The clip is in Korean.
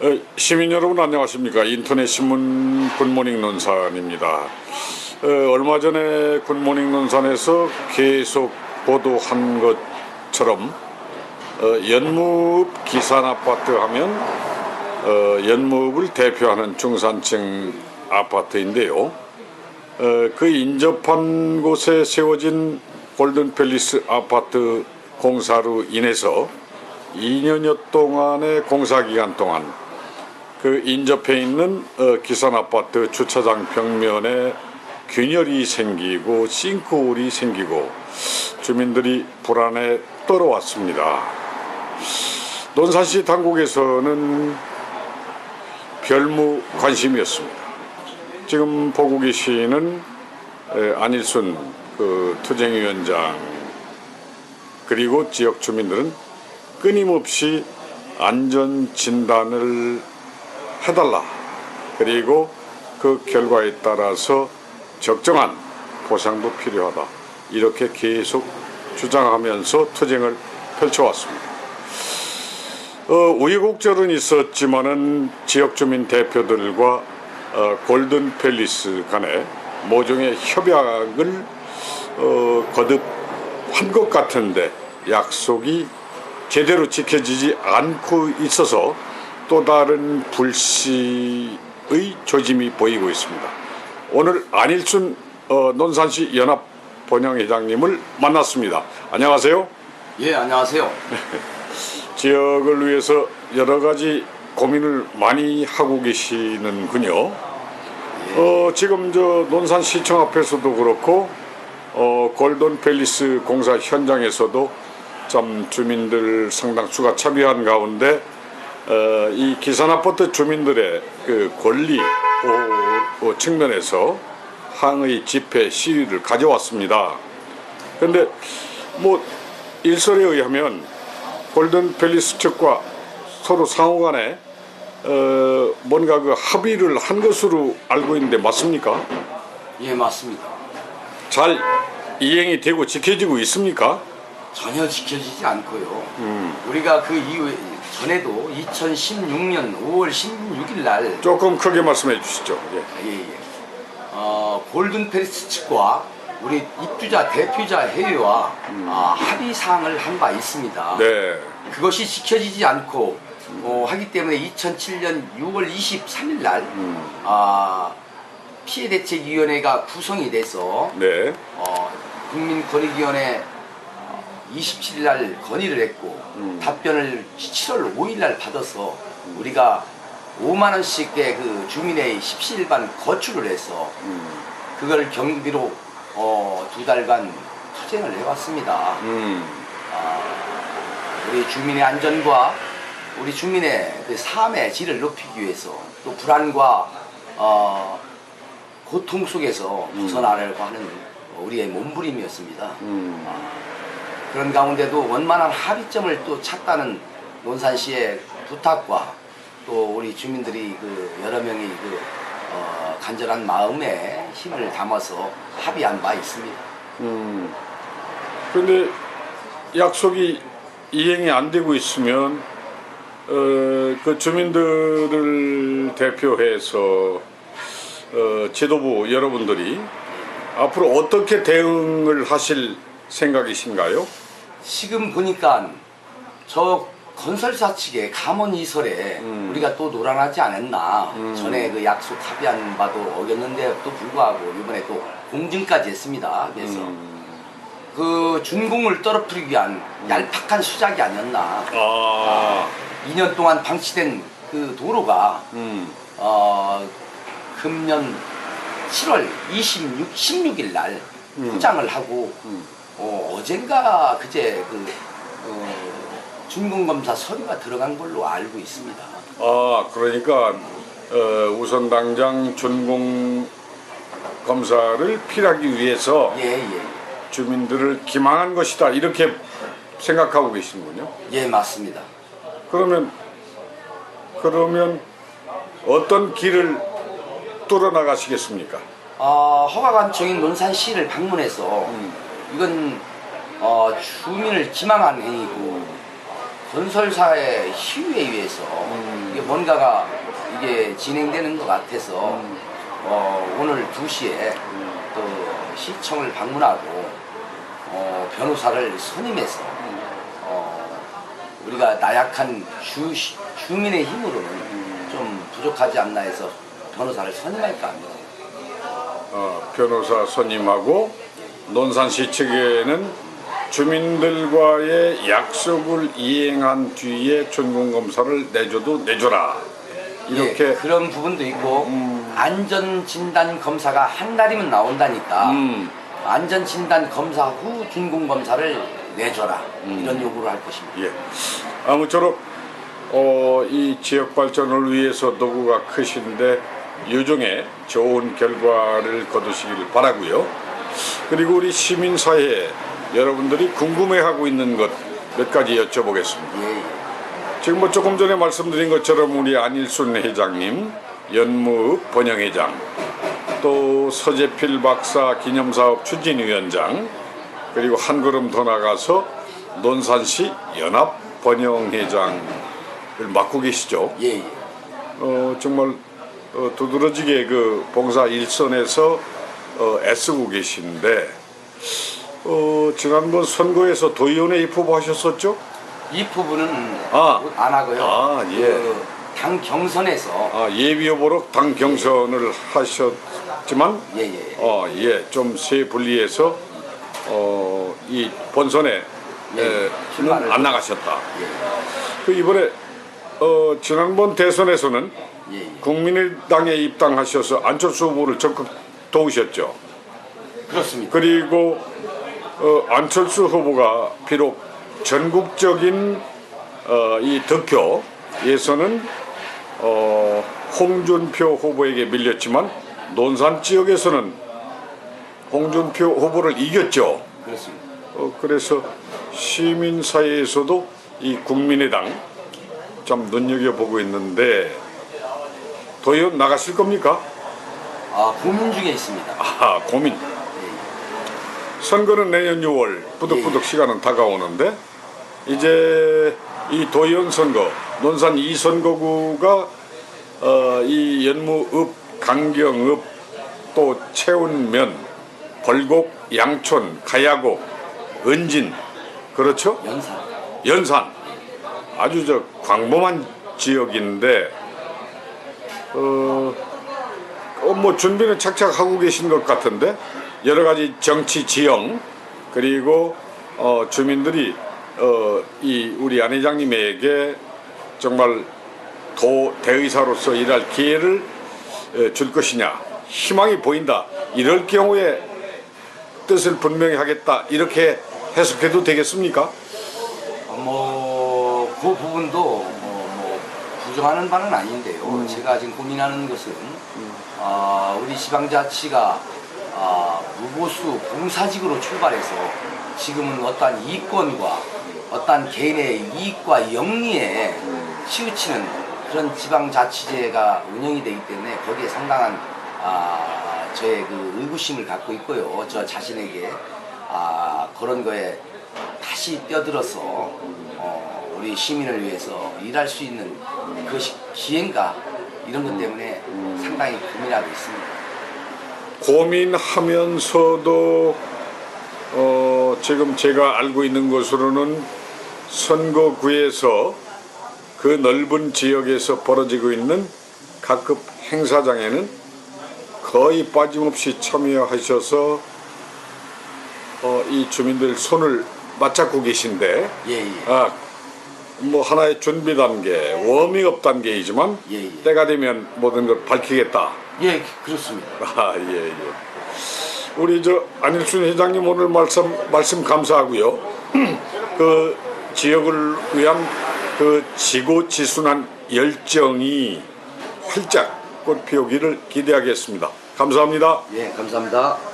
어, 시민 여러분 안녕하십니까 인터넷 신문 굿모닝 논산입니다. 어, 얼마 전에 굿모닝 논산에서 계속 보도한 것처럼 어, 연무읍 기산 아파트 하면 어, 연무읍을 대표하는 중산층 아파트인데요. 어, 그 인접한 곳에 세워진 골든팰리스 아파트 공사로 인해서 2년여 동안의 공사 기간 동안 그 인접해 있는 어, 기산 아파트 주차장 벽면에 균열이 생기고 싱크홀이 생기고 주민들이 불안에 떨어왔습니다. 논산시 당국에서는 별무 관심이었습니다. 지금 보고 계시는 에, 안일순 그 투쟁위원장 그리고 지역 주민들은 끊임없이 안전 진단을 해달라. 그리고 그 결과에 따라서 적정한 보상도 필요하다. 이렇게 계속 주장하면서 투쟁을 펼쳐왔습니다. 어, 우여곡절은 있었지만은 지역 주민 대표들과 어, 골든 팰리스 간에 모종의 협약을 어, 거듭한 것 같은데 약속이 제대로 지켜지지 않고 있어서 또 다른 불씨의 조짐이 보이고 있습니다. 오늘 안일순 어, 논산시 연합 번영회장님을 만났습니다. 안녕하세요. 예, 안녕하세요. 지역을 위해서 여러 가지 고민을 많이 하고 계시는군요. 어, 지금 저 논산시청 앞에서도 그렇고 어, 골든 팰리스 공사 현장에서도 참 주민들 상당수가 참여한 가운데 어, 이 기산 아파트 주민들의 그 권리 보호 측면에서 항의 집회 시위를 가져왔습니다. 그런데 뭐 일설에 의하면 골든 팰리스 측과 서로 상호간에 어, 뭔가 그 합의를 한 것으로 알고 있는데 맞습니까? 예, 맞습니다. 잘 이행이 되고 지켜지고 있습니까? 전혀 지켜지지 않고요. 우리가 그 이후에 전에도 2016년 5월 16일 날 조금 크게 말씀해 주시죠. 예. 예, 예. 어, 골든 페리스 측과 우리 입주자 대표자 회의와 아, 합의 사항을 한 바 있습니다. 네. 그것이 지켜지지 않고 어, 하기 때문에 2007년 6월 23일 날 아, 피해 대책위원회가 구성이 돼서 네. 어, 국민권익위원회 27일 날 건의를 했고 답변을 7월 5일 날 받아서 우리가 5만 원씩의 그 주민의 십시일반 거출을 해서 그걸 경비로 어, 두 달간 투쟁을 해왔습니다. 음. 우리 주민의 안전과 우리 주민의 그 삶의 질을 높이기 위해서 또 불안과 어, 고통 속에서 벗어나려고 하는 우리의 몸부림이었습니다. 아, 그런 가운데도 원만한 합의점을 또 찾다는 논산시의 부탁과 또 우리 주민들이 그 여러 명이 그 어, 간절한 마음에 힘을 담아서 합의한 바 있습니다. 음. 근데 약속이 이행이 안 되고 있으면 어, 그 주민들을 대표해서 어, 지도부 여러분들이 앞으로 어떻게 대응을 하실 생각이신가요? 지금 보니까 저 건설사 측의 감언이설에 우리가 또 노란하지 않았나. 전에 그 약속 합의한 바도 어겼는데도 불구하고 이번에 또 공증까지 했습니다. 그래서 그 준공을 떨어뜨리기 위한 얄팍한 수작이 아니었나. 아, 2년 동안 방치된 그 도로가 음, 어, 금년 7월 26, 16일 날 포장을 하고 어, 어 젠가 그제 그 어, 준공검사 서류가 들어간 걸로 알고 있습니다. 아, 그러니까 어, 우선 당장 준공 검사를 필하기 위해서 예, 예. 주민들을 기망한 것이다 이렇게 생각하고 계시는군요. 예, 맞습니다. 그러면 그러면 어떤 길을 뚫어 나가시겠습니까? 어, 허가관청인 논산시를 방문해서 음. 이건 어, 주민을 기망한 행위고 건설사의 희위에 의해서 이게 뭔가가 이게 진행되는 것 같아서 어, 오늘 2시에 또 시청을 방문하고 어, 변호사를 선임해서 어, 우리가 나약한 주, 주민의 힘으로는 좀 부족하지 않나 해서 변호사를 선임할까 합니다. 어, 변호사 선임하고 논산시 측에는 주민들과의 약속을 이행한 뒤에 준공검사를 내줘도 내줘라 이렇게 예, 그런 부분도 있고 안전 진단 검사가 한 달이면 나온다니까 음. 안전 진단 검사 후 준공 검사를 내줘라 이런 요구를 할 것입니다. 예. 아무쪼록 어, 이 지역 발전을 위해서 노구가 크신데 유종의 좋은 결과를 거두시길 바라고요. 그리고 우리 시민사회 여러분들이 궁금해하고 있는 것 몇 가지 여쭤보겠습니다. 예, 예. 지금 뭐 조금 전에 말씀드린 것처럼 우리 안일순 회장님, 연무읍 번영회장, 또 서재필 박사 기념사업 추진위원장, 그리고 한 걸음 더 나가서 논산시 연합 번영회장을 맡고 계시죠. 예, 예. 어, 정말 어, 두드러지게 그 봉사 일선에서 어, 애쓰고 계신데 어, 지난번 선거에서 도의원에 입후보하셨었죠? 이 부분은 아. 안 하고요. 아, 예. 그 당 경선에서 아, 예비 후보로 당 경선을 하셨지만 예, 예. 어, 예, 좀세 분리해서 어, 이 본선에 예, 에, 안 나가셨다. 예, 그 이번에 어, 지난번 대선에서는 예, 예. 국민의당에 입당하셔서 안철수 후보를 적극 도우셨죠. 그렇습니다. 그리고 어, 안철수 후보가 비록 전국적인 어, 이 득표에서는 어, 홍준표 후보에게 밀렸지만 논산 지역에서는 홍준표 후보를 이겼죠. 그렇습니다. 어, 그래서 시민 사회에서도 이 국민의당 좀 눈여겨보고 있는데 도의원 나가실 겁니까? 아, 고민 중에 있습니다. 아 고민. 선거는 내년 6월 부득부득 시간은 다가오는데 이제 이 도의원 선거 논산 이 선거구가 어, 이 연무읍 강경읍 또 채운면 벌곡 양촌 가야곡 은진 그렇죠 연산. 연산 아주 저 광범한 지역인데 어, 어, 뭐 준비는 착착 하고 계신 것 같은데 여러 가지 정치 지형 그리고 어, 주민들이 어, 이 우리 안 회장님에게 정말 도 대의사로서 일할 기회를 에, 줄 것이냐. 희망이 보인다. 이럴 경우에 뜻을 분명히 하겠다. 이렇게 해석해도 되겠습니까? 어, 뭐, 그 부분도 부정하는 바는 아닌데요. 음. 제가 지금 고민하는 것은 아, 우리 지방자치가 아, 무보수 봉사직으로 출발해서 지금은 어떠한 이권과 어떠한 개인의 이익과 영리에 치우치는 그런 지방자치제가 운영이 되기 때문에 거기에 상당한 아, 저의 그 의구심을 갖고 있고요. 저 자신에게 아, 그런 거에 다시 뛰어들어서 어, 우리 시민을 위해서 일할 수 있는 그것이 기회인가 이런 것 때문에 상당히 고민하고 있습니다. 고민하면서도 어, 지금 제가 알고 있는 것으로는 선거구에서 그 넓은 지역에서 벌어지고 있는 각급 행사장에는 거의 빠짐없이 참여하셔서 어, 이 주민들 손을 맞잡고 계신데 예, 예. 아, 뭐 하나의 준비 단계, 워밍업 단계이지만 예, 예. 때가 되면 모든 걸 밝히겠다. 예, 그렇습니다. 아, 예, 예. 우리 저 안일순 회장님 오늘 말씀 말씀 감사하고요. 그 지역을 위한 그 지고지순한 열정이 활짝 꽃피우기를 기대하겠습니다. 감사합니다. 예, 감사합니다.